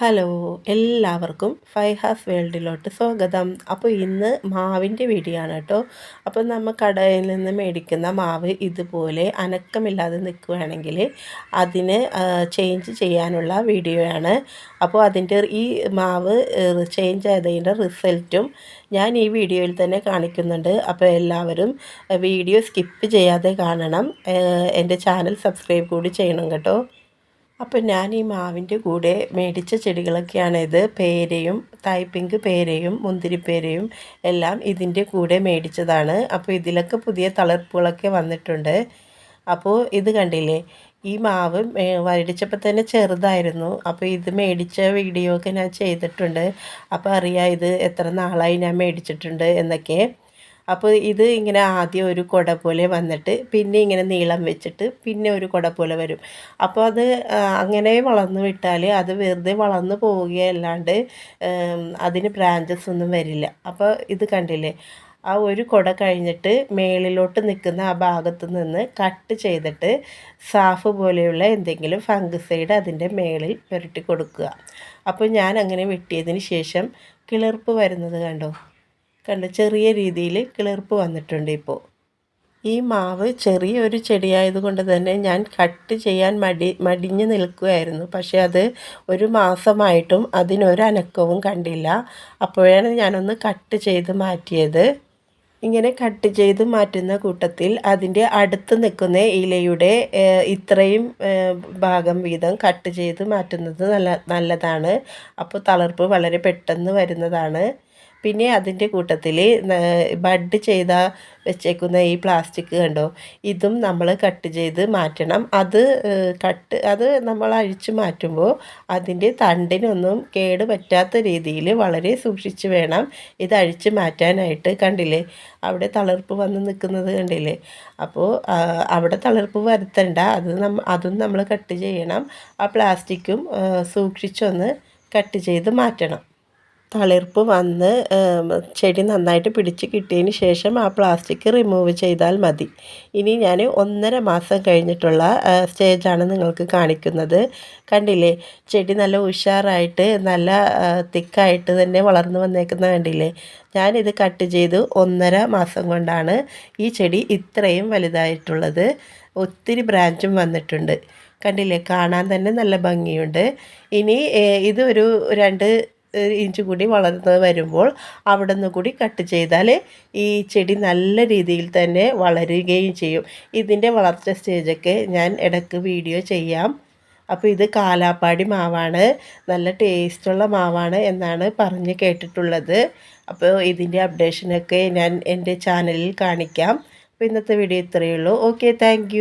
Hello എല്ലാവർക്കും ഫൈഹാസ് വേൾഡിലോട്ട് സ്വാഗതം. അപ്പോൾ ഇന്ന് മാവിന്റെ വീഡിയോ ആണ് കേട്ടോ. അപ്പോൾ നമ്മൾ കടയിൽ നിന്ന് മേടിക്കുന്ന മാവ് ഇതുപോലെ അനക്കമില്ലാതെ നിൽക്കുകയാണെങ്കിൽ അതിന് ചേഞ്ച് ചെയ്യാനുള്ള വീഡിയോ ആണ് അപ്പോൾ അതിന്റെ ഈ മാവ് ചേഞ്ച് ആയതിന്റെ റിസൾട്ടും ഞാൻ ഈ വീഡിയോയിൽ തന്നെ കാണിക്കുന്നുണ്ട്. അപ്പോൾ എല്ലാവരും വീഡിയോ സ്കിപ്പ് ചെയ്യാതെ കാണണം. എന്റെ ചാനൽ സബ്സ്ക്രൈബ് കൂടി ചെയ്യണം കേട്ടോ. അപ്പോൾ ഞാൻ ഈ മാവിന്റെ കൂടെ മേടിച്ച ചെടികളൊക്കെയാണ് ഇത്. പേരയും തായ്പിങ്ക് പേരയും മുന്തിരിപ്പേരയും എല്ലാം ഇതിന്റെ കൂടെ മേടിച്ചതാണ്. അപ്പോൾ ഇതിലൊക്കെ പുതിയ തളർപ്പുകളൊക്കെ വന്നിട്ടുണ്ട്. അപ്പോൾ ഇത് കണ്ടില്ലേ ഈ മാവ് വരടിച്ചപ്പോൾ തന്നെ ചെറുതായിരുന്നു. അപ്പോൾ ഇത് മേടിച്ച വീഡിയോ ഒക്കെ ഞാൻ ചെയ്തിട്ടുണ്ട്. അപ്പോൾ അറിയാം ഇത് എത്ര നാളായി ഞാൻ മേടിച്ചിട്ടുണ്ട് എന്നൊക്കെ. അപ്പോൾ ഇത് ഇങ്ങനെ ആദ്യം ഒരു കുട പോലെ വന്നിട്ട് പിന്നെ ഇങ്ങനെ നീളം വെച്ചിട്ട് പിന്നെ ഒരു കുട പോലെ വരും. അപ്പോൾ അത് അങ്ങനെ വളർന്നു വിട്ടാൽ അത് വെറുതെ വളർന്നു പോവുകയല്ലാണ്ട് അതിന് ബ്രാഞ്ചസ് ഒന്നും വരില്ല. അപ്പോൾ ഇത് കണ്ടില്ലേ? ആ ഒരു കുട കഴിഞ്ഞിട്ട് മേളിലോട്ട് നിൽക്കുന്ന ആ ഭാഗത്തു നിന്ന് കട്ട് ചെയ്തിട്ട് സാഫ് പോലെയുള്ള എന്തെങ്കിലും ഫംഗസൈഡ് അതിന്റെ മേളിൽ പുരട്ടി കൊടുക്കുക. അപ്പോൾ ഞാൻ അങ്ങനെ വെട്ടിയതിന് ശേഷം കിളിർപ്പ് വരുന്നത് കണ്ടോ? കണ്ട് ചെറിയ രീതിയിൽ കിളിർപ്പ് വന്നിട്ടുണ്ട് ഇപ്പോൾ ഈ മാവ് ചെറിയൊരു ചെടിയായതുകൊണ്ട് തന്നെ ഞാൻ കട്ട് ചെയ്യാൻ മടി മടിഞ്ഞു നിൽക്കുകയായിരുന്നു പക്ഷേ അത് ഒരു മാസമായിട്ടും അതിനൊരനക്കവും കണ്ടില്ല. അപ്പോഴാണ് ഞാനൊന്ന് കട്ട് ചെയ്ത് മാറ്റിയത്. ഇങ്ങനെ കട്ട് ചെയ്ത് മാറ്റുന്ന കൂട്ടത്തിൽ അതിന്റെ അടുത്ത് നിൽക്കുന്ന ഇലയുടെ ഇത്രയും ഭാഗം വീതം കട്ട് ചെയ്ത് മാറ്റുന്നത് നല്ല നല്ലതാണ്. അപ്പോൾ തളർപ്പ് വളരെ പെട്ടെന്ന് വരുന്നതാണ്. പിന്നെ അതിന്റെ കൂട്ടത്തിൽ ബഡ് ചെയ്ത വെച്ചേക്കുന്ന ഈ പ്ലാസ്റ്റിക് കണ്ടോ? ഇതും നമ്മൾ കട്ട് ചെയ്ത് മാറ്റണം. അത് കട്ട് അത് നമ്മൾ അഴിച്ചു മാറ്റുമ്പോൾ അതിന്റെ തണ്ടിനൊന്നും കേട് പറ്റാത്ത രീതിയിൽ വളരെ സൂക്ഷിച്ച് വേണം ഇത് അഴിച്ച് മാറ്റാനായിട്ട്. കണ്ടില്ലേ? അവിടെ തളർപ്പ് വന്ന് നിൽക്കുന്നത് കണ്ടില്ലേ? അപ്പോൾ അവിടെ തളർപ്പ് വരുത്തണ്ട. അത് നമ്മ അതും നമ്മൾ കട്ട് ചെയ്യണം. ആ പ്ലാസ്റ്റിക്കും സൂക്ഷിച്ചൊന്ന് കട്ട് ചെയ്ത് മാറ്റണം. തളിർപ്പ് വന്ന് ചെടി നന്നായിട്ട് പിടിച്ച് കിട്ടിയതിന് ശേഷം ആ പ്ലാസ്റ്റിക് റിമൂവ് ചെയ്താൽ മതി. ഇനി ഞാൻ ഒന്നര മാസം കഴിഞ്ഞിട്ടുള്ള സ്റ്റേജാണ് നിങ്ങൾക്ക് കാണിക്കുന്നത്. കണ്ടില്ലേ? ചെടി നല്ല ഉഷാറായിട്ട് നല്ല തിക്കായിട്ട് തന്നെ വളർന്നു വന്നേക്കുന്ന കണ്ടില്ലേ? ഞാനിത് കട്ട് ചെയ്ത് ഒന്നര മാസം കൊണ്ടാണ് ഈ ചെടി ഇത്രയും വലുതായിട്ടുള്ളത്. ഒത്തിരി ബ്രാഞ്ചും വന്നിട്ടുണ്ട്. കണ്ടില്ലേ? കാണാൻ തന്നെ നല്ല ഭംഗിയുണ്ട്. ഇനി ഇത് ഒരു രണ്ട് ഇഞ്ച് കൂടി വളർന്ന് വരുമ്പോൾ അവിടെ നിന്ന് കൂടി കട്ട് ചെയ്താൽ ഈ ചെടി നല്ല രീതിയിൽ തന്നെ വളരുകയും ചെയ്യും. ഇതിന്റെ വളർച്ച സ്റ്റേജൊക്കെ ഞാൻ ഇടയ്ക്ക് വീഡിയോ ചെയ്യാം. അപ്പോൾ ഇത് കാലാപ്പാടി മാവാണ്. നല്ല ടേസ്റ്റുള്ള മാവാണ് എന്നാണ് പറഞ്ഞ് കേട്ടിട്ടുള്ളത്. അപ്പോൾ ഇതിന്റെ അപ്ഡേഷനൊക്കെ ഞാൻ എന്റെ ചാനലിൽ കാണിക്കാം. അപ്പോൾ ഇന്നത്തെ വീഡിയോ ഇത്രയേ ഉള്ളൂ. Okay thank